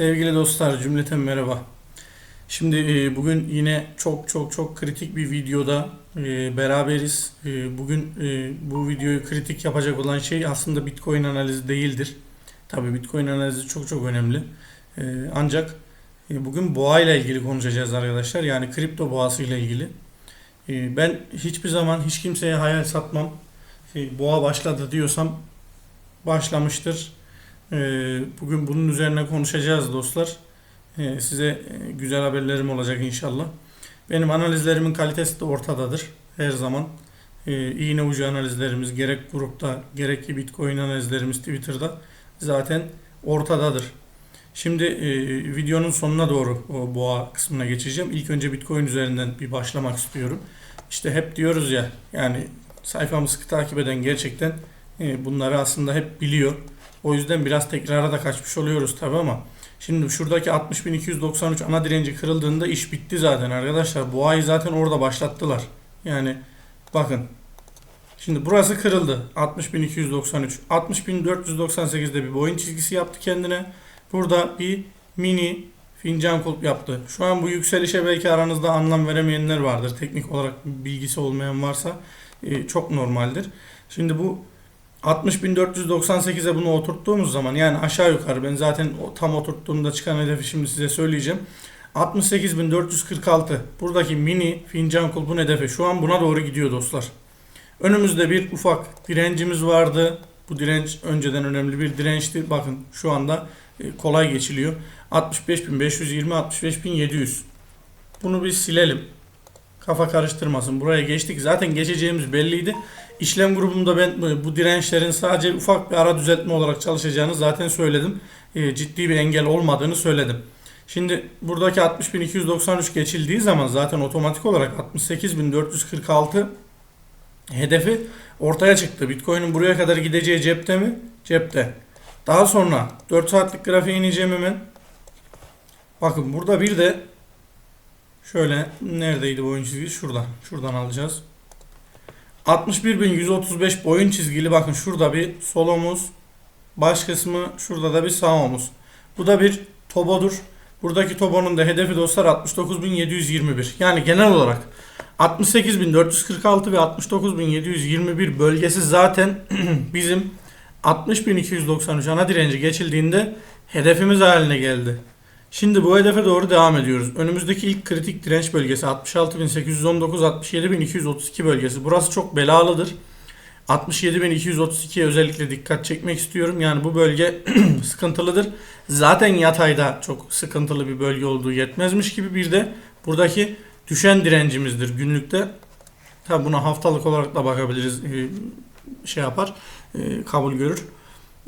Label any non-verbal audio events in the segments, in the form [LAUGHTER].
Sevgili dostlar cümleten merhaba. Şimdi e, bugün yine çok çok çok kritik bir videoda e, beraberiz. E, bugün e, bu videoyu kritik yapacak olan şey aslında Bitcoin analizi değildir. Tabii Bitcoin analizi çok çok önemli. E, ancak e, bugün boğa ile ilgili konuşacağız arkadaşlar. Yani kripto boğası ile ilgili. E, ben hiçbir zaman hiç kimseye hayal satmam. E, boğa başladı diyorsam başlamıştır. Ee, Bugün bunun üzerine konuşacağız dostlar. Ee, Size e, güzel haberlerim olacak inşallah. Benim analizlerimin kalitesi de ortadadır her zaman. Ee, İğne ucu analizlerimiz gerek grupta gerek ki Bitcoin analizlerimiz Twitter'da zaten ortadadır. Şimdi e, videonun sonuna doğru o boğa kısmına geçeceğim. İlk önce Bitcoin üzerinden bir başlamak istiyorum. İşte hep diyoruz ya yani sayfamı sıkı takip eden gerçekten bunları aslında hep biliyor. O yüzden biraz tekrara da kaçmış oluyoruz tabi ama şimdi şuradaki 60.293 ana direnci kırıldığında iş bitti zaten arkadaşlar. Bu ay zaten orada başlattılar. Yani bakın şimdi burası kırıldı 60.293 60.498'de bir boyun çizgisi yaptı kendine. Burada bir mini fincan kulp yaptı. Şu an bu yükselişe belki aranızda anlam veremeyenler vardır. Teknik olarak bilgisi olmayan varsa e, çok normaldir. Şimdi bu 60.498'e bunu oturttuğumuz zaman yani aşağı yukarı ben zaten tam oturttuğumda çıkan hedefi şimdi size söyleyeceğim. 68.446 buradaki mini fincan kulpun hedefi şu an buna doğru gidiyor dostlar. Önümüzde bir ufak direncimiz vardı. Bu direnç önceden önemli bir dirençti. Bakın şu anda e, kolay geçiliyor. 65.520 65.700 Bunu bir silelim. Kafa karıştırmasın. Buraya geçtik. Zaten geçeceğimiz belliydi. İşlem grubumda ben bu- bu dirençlerin sadece ufak bir ara düzeltme olarak çalışacağını zaten söyledim. E, ciddi bir engel olmadığını söyledim. Şimdi buradaki 60.293 geçildiği zaman zaten otomatik olarak 68.446 hedefi ortaya çıktı. Bitcoin'in buraya kadar gideceği cepte mi? Cepte. Daha sonra 4 saatlik grafiğe ineceğim hemen. Bakın burada bir de şöyle neredeydi boyun çizgisi? Şuradan. Şuradan alacağız. 61.135 boyun çizgili bakın şurada bir sol omuz baş kısmı şurada da bir sağ omuz. Bu da bir tobodur. Buradaki tobonun da hedefi dostlar 69.721. Yani genel olarak 68.446 ve 69.721 bölgesi zaten [CLEARS THROAT] bizim 60.293 ana direnci geçildiğinde hedefimiz haline geldi. Şimdi bu hedefe doğru devam ediyoruz. Önümüzdeki ilk kritik direnç bölgesi 66.819-67.232 bölgesi. Burası çok belalıdır. 67.232'ye özellikle dikkat çekmek istiyorum. Yani bu bölge [CLEARS THROAT] sıkıntılıdır. Zaten yatayda çok sıkıntılı bir bölge olduğu yetmezmiş gibi bir de buradaki düşen direncimizdir günlükte. Tabi buna haftalık olarak da bakabiliriz. Ee, Şey yapar, e, kabul görür.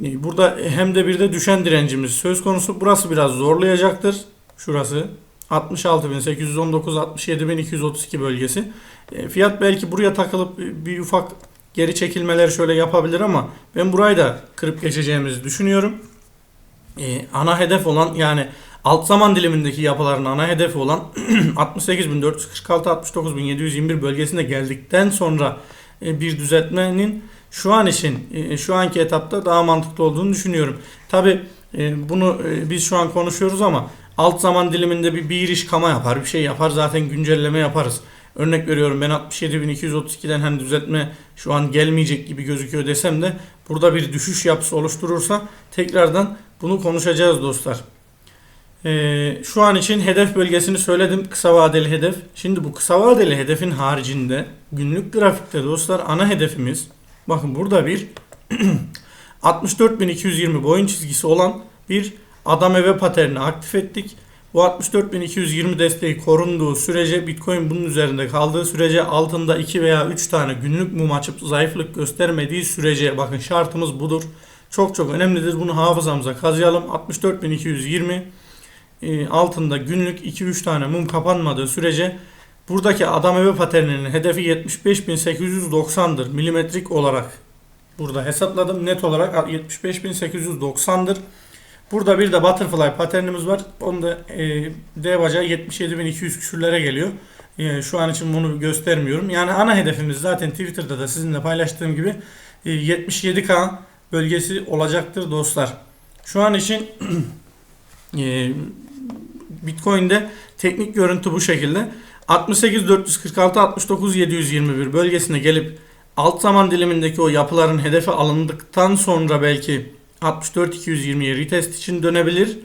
E, Burada hem de bir de düşen direncimiz söz konusu. Burası biraz zorlayacaktır. Şurası 66.819 67.232 bölgesi. E, Fiyat belki buraya takılıp e, bir ufak geri çekilmeler şöyle yapabilir ama ben burayı da kırıp geçeceğimizi düşünüyorum. E, ana hedef olan yani alt zaman dilimindeki yapıların ana hedefi olan [CLEARS THROAT] 68.446 69.721 bölgesine geldikten sonra e, bir düzeltmenin şu an için e, şu anki etapta daha mantıklı olduğunu düşünüyorum. Tabi bunu e, biz şu an konuşuyoruz ama alt zaman diliminde bir, bir iş kama yapar, bir şey yapar zaten güncelleme yaparız. Örnek veriyorum ben 67.232'den hani düzeltme şu an gelmeyecek gibi gözüküyor desem de burada bir düşüş yapısı oluşturursa tekrardan bunu konuşacağız dostlar. Ee, şu an için hedef bölgesini söyledim. Kısa vadeli hedef. Şimdi bu kısa vadeli hedefin haricinde günlük grafikte dostlar ana hedefimiz bakın burada bir [CLEARS THROAT] 64.220 boyun çizgisi olan bir adam eve paterni aktif ettik. Bu 64.220 desteği korunduğu sürece Bitcoin bunun üzerinde kaldığı sürece altında 2 veya 3 tane günlük mum açıp zayıflık göstermediği sürece bakın şartımız budur. Çok çok önemlidir. Bunu hafızamıza kazıyalım. 64.220 e, altında günlük 2-3 tane mum kapanmadığı sürece buradaki adam eve paterninin hedefi 75.890'dır milimetrik olarak. Burada hesapladım net olarak 75.890'dır. Burada bir de butterfly paternimiz var. Onu da e, D bacağı 77.200 küsürlere geliyor. E, şu an için bunu göstermiyorum. Yani ana hedefimiz zaten Twitter'da da sizinle paylaştığım gibi e, 77K bölgesi olacaktır dostlar. Şu an için Ee, [CLEARS THROAT] Bitcoin'de teknik görüntü bu şekilde. 68 446 69 721 bölgesine gelip alt zaman dilimindeki o yapıların hedefe alındıktan sonra belki 64 220'ye retest için dönebilir.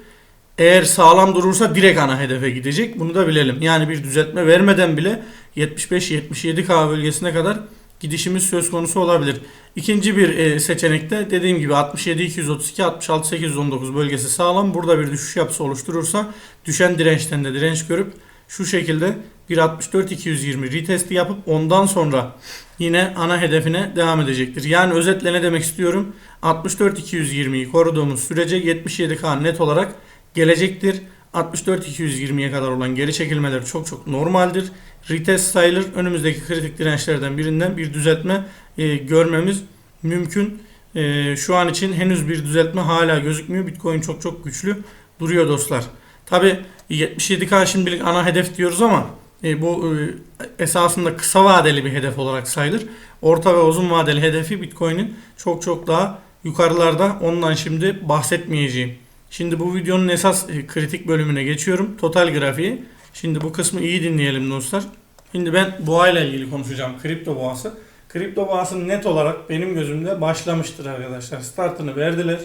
Eğer sağlam durursa direkt ana hedefe gidecek. Bunu da bilelim. Yani bir düzeltme vermeden bile 75-77K bölgesine kadar gidişimiz söz konusu olabilir. İkinci bir e, seçenekte dediğim gibi 67-232, 66-819 bölgesi sağlam. Burada bir düşüş yapısı oluşturursa düşen dirençten de direnç görüp şu şekilde bir 64-220 retesti yapıp ondan sonra yine ana hedefine devam edecektir. Yani özetle ne demek istiyorum? 64-220'yi koruduğumuz sürece 77K net olarak gelecektir. 64-220'ye kadar olan geri çekilmeler çok çok normaldir. Retest sayılır. Önümüzdeki kritik dirençlerden birinden bir düzeltme e, görmemiz mümkün. E, şu an için henüz bir düzeltme hala gözükmüyor. Bitcoin çok çok güçlü duruyor dostlar. Tabi 77K şimdilik ana hedef diyoruz ama e, bu e, esasında kısa vadeli bir hedef olarak sayılır. Orta ve uzun vadeli hedefi Bitcoin'in çok çok daha yukarılarda. Ondan şimdi bahsetmeyeceğim. Şimdi bu videonun esas e, kritik bölümüne geçiyorum. Total grafiği. Şimdi bu kısmı iyi dinleyelim dostlar. Şimdi ben boğa ile ilgili konuşacağım. Kripto boğası. Kripto boğası net olarak benim gözümde başlamıştır arkadaşlar. Startını verdiler.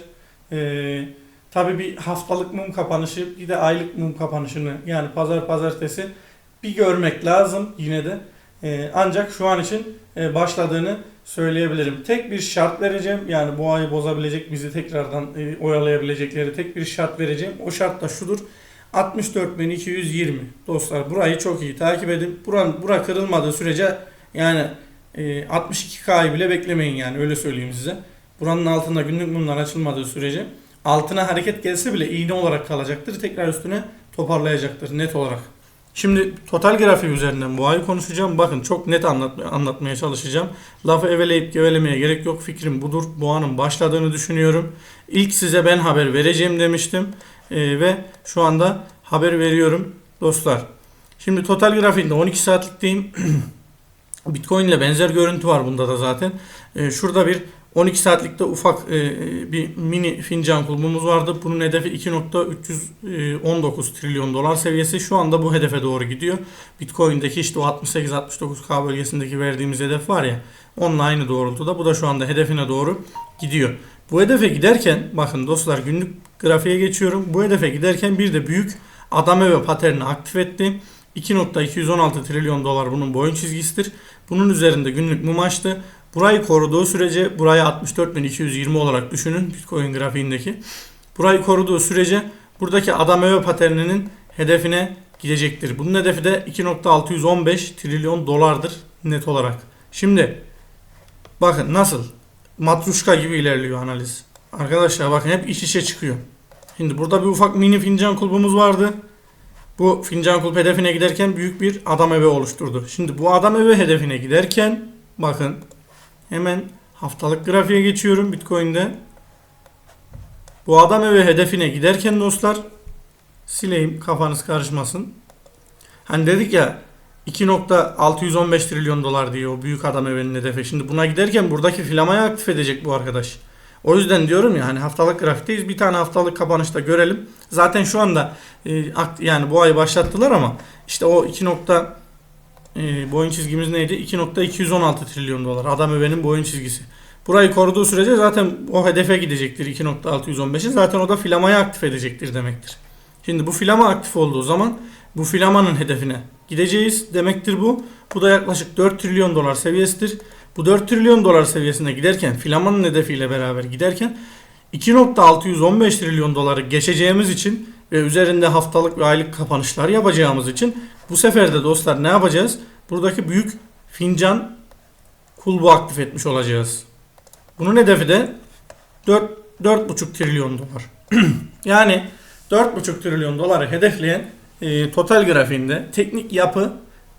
Ee, tabii bir haftalık mum kapanışı bir de aylık mum kapanışını yani pazar pazartesi bir görmek lazım yine de. Ee, ancak şu an için e, başladığını söyleyebilirim. Tek bir şart vereceğim. Yani bu ayı bozabilecek, bizi tekrardan e, oyalayabilecekleri tek bir şart vereceğim. O şart da şudur. 64.220 dostlar burayı çok iyi takip edin. Buran, bura kırılmadığı sürece yani e, 62K'yı bile beklemeyin yani öyle söyleyeyim size. Buranın altında günlük mumlar açılmadığı sürece altına hareket gelse bile iğne olarak kalacaktır. Tekrar üstüne toparlayacaktır net olarak. Şimdi total grafiği üzerinden bu ayı konuşacağım. Bakın çok net anlatmaya, anlatmaya çalışacağım. Lafı eveleyip gevelemeye gerek yok. Fikrim budur. Boğanın başladığını düşünüyorum. İlk size ben haber vereceğim demiştim. Ee, ve şu anda haber veriyorum dostlar. Şimdi total grafiğinde 12 saatlikteyim. [CLEARS THROAT] Bitcoin ile benzer görüntü var bunda da zaten. Ee, şurada bir 12 saatlikte ufak e, bir mini fincan kulbumuz vardı. Bunun hedefi 2.319 trilyon dolar seviyesi. Şu anda bu hedefe doğru gidiyor. Bitcoin'deki işte o 68-69K bölgesindeki verdiğimiz hedef var ya. Onunla aynı doğrultuda. Bu da şu anda hedefine doğru gidiyor. Bu hedefe giderken bakın dostlar günlük grafiğe geçiyorum. Bu hedefe giderken bir de büyük adame ve paterni aktif etti. 2.216 trilyon dolar bunun boyun çizgisidir. Bunun üzerinde günlük mum açtı. Burayı koruduğu sürece burayı 64.220 olarak düşünün Bitcoin grafiğindeki. Burayı koruduğu sürece buradaki adam öve paterninin hedefine gidecektir. Bunun hedefi de 2.615 trilyon dolardır net olarak. Şimdi bakın nasıl matruşka gibi ilerliyor analiz. Arkadaşlar bakın hep iç içe çıkıyor. Şimdi burada bir ufak mini fincan kulbumuz vardı. Bu fincan kulp hedefine giderken büyük bir adam eve oluşturdu. Şimdi bu adam eve hedefine giderken bakın Hemen haftalık grafiğe geçiyorum Bitcoin'de. Bu adam evi hedefine giderken dostlar sileyim kafanız karışmasın. Hani dedik ya 2.615 trilyon dolar diyor o büyük adam evinin hedefi. Şimdi buna giderken buradaki filamayı aktif edecek bu arkadaş. O yüzden diyorum ya hani haftalık grafikteyiz. Bir tane haftalık kapanışta görelim. Zaten şu anda e, yani bu ayı başlattılar ama işte o 2 e, boyun çizgimiz neydi? 2.216 trilyon dolar. Adam övenin boyun çizgisi. Burayı koruduğu sürece zaten o hedefe gidecektir 2.615'i. Zaten o da filamayı aktif edecektir demektir. Şimdi bu filama aktif olduğu zaman bu filamanın hedefine gideceğiz demektir bu. Bu da yaklaşık 4 trilyon dolar seviyesidir. Bu 4 trilyon dolar seviyesine giderken filamanın hedefiyle beraber giderken 2.615 trilyon doları geçeceğimiz için ve üzerinde haftalık ve aylık kapanışlar yapacağımız için bu sefer de dostlar ne yapacağız? Buradaki büyük fincan kulbu aktif etmiş olacağız. Bunun hedefi de 4 4,5 trilyon dolar. [CLEARS THROAT] yani 4,5 trilyon doları hedefleyen e, total grafiğinde teknik yapı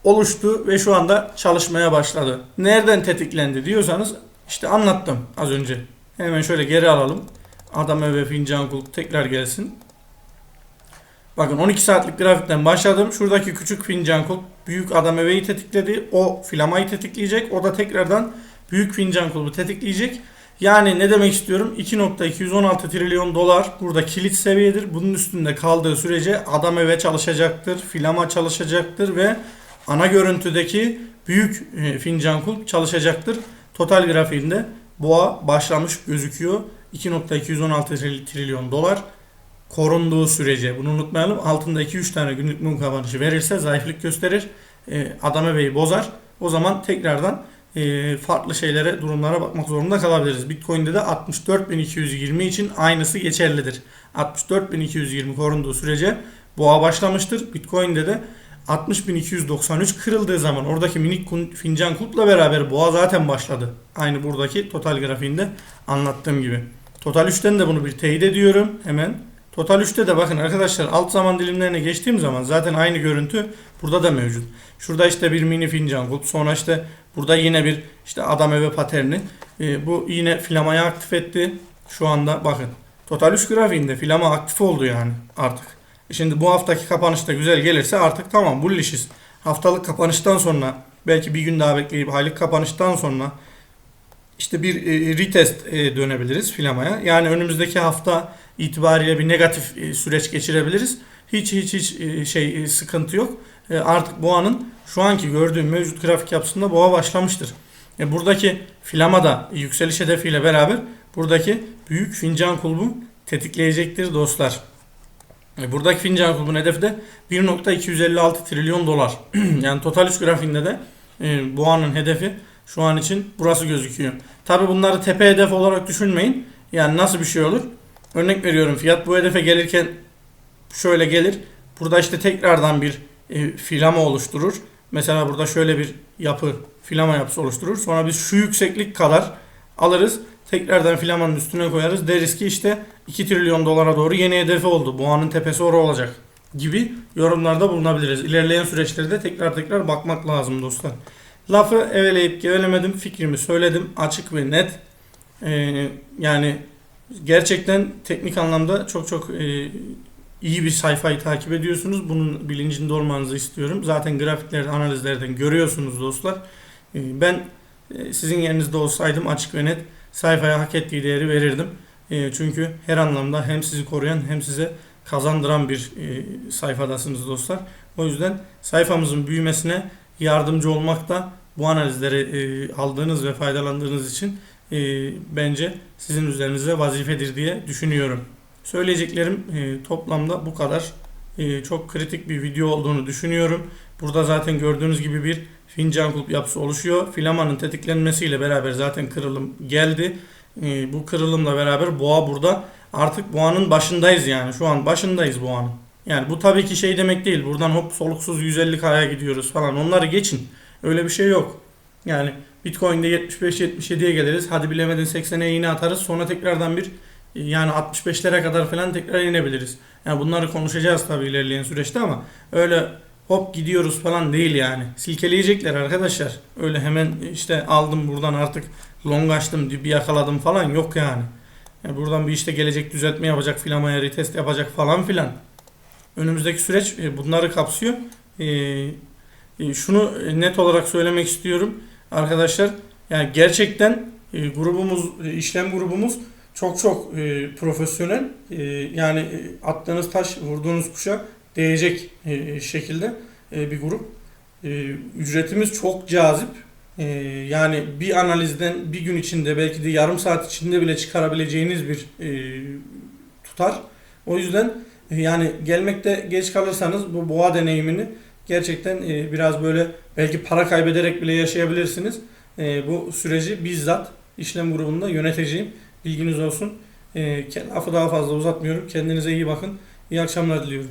oluştu ve şu anda çalışmaya başladı. Nereden tetiklendi diyorsanız işte anlattım az önce. Hemen şöyle geri alalım. Adam ve fincan kulp tekrar gelsin. Bakın 12 saatlik grafikten başladım. Şuradaki küçük fincan kulp büyük adam eveyi tetikledi. O filamayı tetikleyecek. O da tekrardan büyük fincan kulbu tetikleyecek. Yani ne demek istiyorum? 2.216 trilyon dolar burada kilit seviyedir. Bunun üstünde kaldığı sürece adam eve çalışacaktır, filama çalışacaktır ve ana görüntüdeki büyük e, fincan kulp çalışacaktır. Total grafiğinde boğa başlamış gözüküyor. 2.216 tril- trilyon dolar korunduğu sürece bunu unutmayalım. Altında 2-3 tane günlük mum kapanışı verirse zayıflık gösterir. E, adam eveyi bozar. O zaman tekrardan e, farklı şeylere, durumlara bakmak zorunda kalabiliriz. Bitcoin'de de 64.220 için aynısı geçerlidir. 64.220 korunduğu sürece boğa başlamıştır. Bitcoin'de de 60.293 kırıldığı zaman oradaki minik fincan kulpla beraber boğa zaten başladı. Aynı buradaki total grafiğinde anlattığım gibi. Total 3'ten de bunu bir teyit ediyorum hemen. Total 3'te de bakın arkadaşlar alt zaman dilimlerine geçtiğim zaman zaten aynı görüntü burada da mevcut. Şurada işte bir mini fincan kulp sonra işte burada yine bir işte adam eve paterni. Ee, bu yine filamayı aktif etti. Şu anda bakın. Total 3 grafiğinde filama aktif oldu yani artık. E Şimdi bu haftaki kapanış da güzel gelirse artık tamam bullish'iz. Haftalık kapanıştan sonra belki bir gün daha bekleyip aylık kapanıştan sonra işte bir e, retest e, dönebiliriz filamaya. Yani önümüzdeki hafta itibariyle bir negatif e, süreç geçirebiliriz. Hiç hiç hiç e, şey sıkıntı yok. E, artık boğanın şu anki gördüğüm mevcut grafik yapısında boğa başlamıştır. Buradaki filama da yükseliş hedefiyle beraber buradaki büyük fincan kulbu tetikleyecektir dostlar. Buradaki fincan kulbun hedefi de 1.256 trilyon dolar. [CLEARS THROAT] yani total 3 grafiğinde de e, boğanın hedefi şu an için burası gözüküyor. Tabi bunları tepe hedef olarak düşünmeyin. Yani nasıl bir şey olur? Örnek veriyorum fiyat bu hedefe gelirken şöyle gelir. Burada işte tekrardan bir e, filama oluşturur. Mesela burada şöyle bir yapı, filama yapısı oluşturur. Sonra biz şu yükseklik kadar alırız. Tekrardan filamanın üstüne koyarız. Deriz ki işte 2 trilyon dolara doğru yeni hedefi oldu. Boğanın tepesi orası olacak gibi yorumlarda bulunabiliriz. İlerleyen süreçlerde tekrar tekrar bakmak lazım dostlar. Lafı eveleyip gevelemedim. Fikrimi söyledim. Açık ve net. Ee, yani gerçekten teknik anlamda çok çok e, iyi bir sayfayı takip ediyorsunuz. Bunun bilincinde olmanızı istiyorum. Zaten grafiklerden, analizlerden görüyorsunuz dostlar. Ee, ben e, sizin yerinizde olsaydım açık ve net sayfaya hak ettiği değeri verirdim. E, çünkü her anlamda hem sizi koruyan hem size kazandıran bir e, sayfadasınız dostlar. O yüzden sayfamızın büyümesine yardımcı olmak da bu analizleri e, aldığınız ve faydalandığınız için e, bence sizin üzerinize vazifedir diye düşünüyorum. Söyleyeceklerim e, toplamda bu kadar. Çok kritik bir video olduğunu düşünüyorum. Burada zaten gördüğünüz gibi bir fincan kulp yapısı oluşuyor. Filamanın tetiklenmesiyle beraber zaten kırılım geldi. Bu kırılımla beraber boğa burada. Artık boğanın başındayız yani. Şu an başındayız boğanın. Yani bu tabii ki şey demek değil. Buradan hop soluksuz 150k'ya gidiyoruz falan. Onları geçin. Öyle bir şey yok. Yani Bitcoin'de 75-77'ye geliriz. Hadi bilemedin 80'e yine atarız. Sonra tekrardan bir yani 65'lere kadar falan tekrar inebiliriz. Yani bunları konuşacağız tabii ilerleyen süreçte ama öyle hop gidiyoruz falan değil yani. Silkeleyecekler arkadaşlar. Öyle hemen işte aldım buradan artık long açtım bir yakaladım falan yok yani. yani buradan bir işte gelecek düzeltme yapacak filamaya retest yapacak falan filan. Önümüzdeki süreç e, bunları kapsıyor. E, e, şunu net olarak söylemek istiyorum arkadaşlar. Yani gerçekten grubumuz, işlem grubumuz çok çok profesyonel. Yani attığınız taş, vurduğunuz kuşa değecek şekilde bir grup. Ücretimiz çok cazip. Yani bir analizden bir gün içinde belki de yarım saat içinde bile çıkarabileceğiniz bir tutar. O yüzden yani gelmekte geç kalırsanız bu boğa deneyimini gerçekten e, biraz böyle belki para kaybederek bile yaşayabilirsiniz. E, bu süreci bizzat işlem grubunda yöneteceğim. Bilginiz olsun. E, lafı daha fazla uzatmıyorum. Kendinize iyi bakın. İyi akşamlar diliyorum.